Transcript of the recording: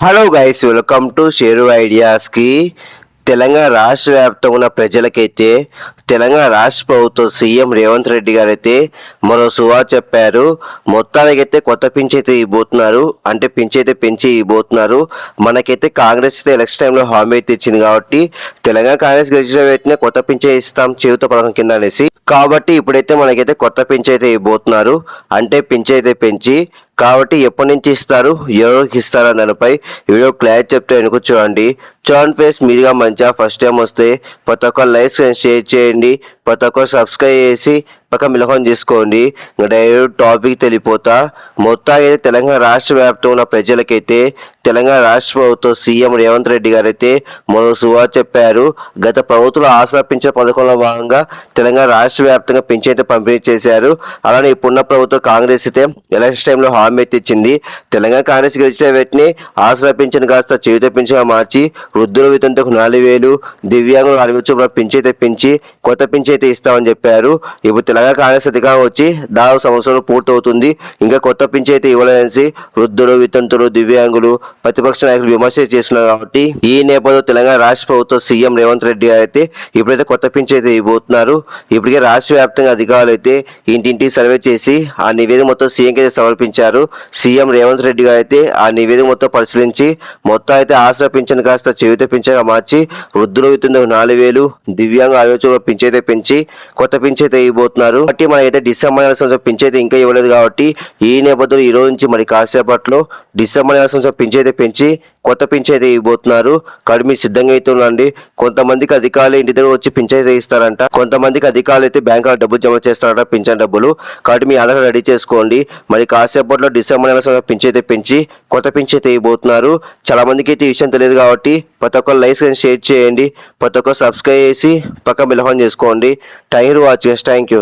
Hello guys welcome to Sheru ఐడియాస్కి Telangana రాష్ట్ర వ్యాప్తంగా ఉన్న ప్రజలకైతే తెలంగాణ రాష్ట్ర ప్రభుత్వం సీఎం రేవంత్ రెడ్డి గారు అయితే మరో సువా చెప్పారు. మొత్తానికైతే కొత్త పింఛ్ అయితే ఇవ్వబోతున్నారు. అంటే పింఛ్ అయితే పెంచి ఇవ్వబోతున్నారు. మనకైతే కాంగ్రెస్ అయితే ఎలక్షన్ టైంలో హామీ అయితే ఇచ్చింది కాబట్టి తెలంగాణ కాంగ్రెస్ గెలిచిన వెంటనే కొత్త పింఛే ఇస్తాం చేయుత పథకం కింద అనేసి. కాబట్టి ఇప్పుడైతే మనకైతే కొత్త పింఛ్ అయితే ఇవ్వబోతున్నారు. అంటే పింఛ్ అయితే పెంచి కాబట్టి ఎప్పటి నుంచి ఇస్తారు? ఎవరికి ఇస్తారు దానిపై వీడియో క్లారిటీ చెప్తే వెనుక చూడండి. చూడండి ఫేస్ మీరుగా మంచిగా ఫస్ట్ టైం వస్తే ప్రతి ఒక్క లైక్ షేర్ చేయండి. ప్రతి ఒక్క సబ్స్క్రైబ్ చేసి పక్క మిలహం చేసుకోండి. డైరెక్ట్ టాపిక్ తెలిపోతా మొత్తానికి అయితే తెలంగాణ రాష్ట్ర వ్యాప్తంగా ఉన్న ప్రజలకైతే తెలంగాణ రాష్ట్ర ప్రభుత్వం సీఎం రేవంత్ రెడ్డి గారు అయితే మరో సువా చెప్పారు. గత ప్రభుత్వం ఆసరా పింఛన్ పథకంలో భాగంగా తెలంగాణ రాష్ట్ర వ్యాప్తంగా పింఛన్ అయితే పంపిణీ చేశారు. అలానే ఇప్పుడున్న ప్రభుత్వం కాంగ్రెస్ అయితే ఎలక్షన్ టైంలో హామీ తెచ్చింది తెలంగాణ కాంగ్రెస్ గెలిచిన వెంటనే ఆసరా పింఛన్ కాస్త చేయుత పింఛన్గా మార్చి వృద్ధుల వితంతకు నాలుగు వేలు దివ్యాంగులు నాలుగు చొప్పున పింఛన్ అయితే పెంచి కొత్త పింఛన్ అయితే ఇస్తామని చెప్పారు. ఇప్పుడు తెలంగాణ కాంగ్రెస్ అధికారం వచ్చి దాదాపు సంవత్సరం పూర్తవుతుంది. ఇంకా కొత్త పింఛన్ అయితే ఇవ్వలేదనేసి వృద్ధులు వితంతులు దివ్యాంగులు ప్రతిపక్ష నాయకులు విమర్శ చేస్తున్నారు కాబట్టి ఈ నేపథ్యంలో తెలంగాణ రాష్ట్ర ప్రభుత్వం సీఎం రేవంత్ రెడ్డి గారు అయితే ఇప్పుడైతే కొత్త పింఛన్ అయితే ఇవ్వబోతున్నారు. ఇప్పటికే రాష్ట్ర వ్యాప్తంగా అధికారులు అయితే ఇంటింటి సర్వే చేసి ఆ నివేదిక మొత్తం సీఎంకి అయితే సమర్పించారు. సీఎం రేవంత్ రెడ్డి గారు అయితే ఆ నివేదిక మొత్తం పరిశీలించి మొత్తం అయితే ఆసరా పింఛన్ కాస్త చెవిత పింఛన్గా మార్చి వృద్ధులు వితంతులకు నాలుగు వేలు దివ్యాంగ ఆలోచన పింఛన్ పెంచి కొత్త పింఛన్ ఇవ్వబోతున్నారు. ఇవ్వబోతున్నారు కాబట్టి మనకైతే డిసెంబర్ నెల సంవత్సరం పెంచైతే ఇంకా ఇవ్వలేదు కాబట్టి ఈ నేపథ్యంలో ఈ రోజు నుంచి మరి కాసేపట్లో డిసెంబర్ నెల సంవత్సరం పెంచైతే పెంచి కొత్త పింఛన్ ఇవ్వబోతున్నారు. కాబట్టి మీరు సిద్ధంగా అయితే ఉండండి. కొంతమందికి అధికారులు ఇంటి దగ్గర వచ్చి పింఛన్ ఇస్తారంట. కొంతమందికి అధికారులు అయితే బ్యాంకులో డబ్బులు జమ చేస్తారంట పింఛన్ డబ్బులు. కాబట్టి మీ ఆధార్ రెడీ చేసుకోండి. మరి కాసేపట్లో డిసెంబర్ నెల సంవత్సరం పింఛన్ పెంచి కొత్త పింఛన్ ఇవ్వబోతున్నారు. చాలా మందికి అయితే ఈ విషయం తెలియదు కాబట్టి ప్రతి ఒక్కరు లైక్స్ కానీ షేర్ చేయండి. ప్రతి ఒక్కరు సబ్స్క్రైబ్ చేసి పక్క మిలహం చేసుకోండి. Thank you watching thank you.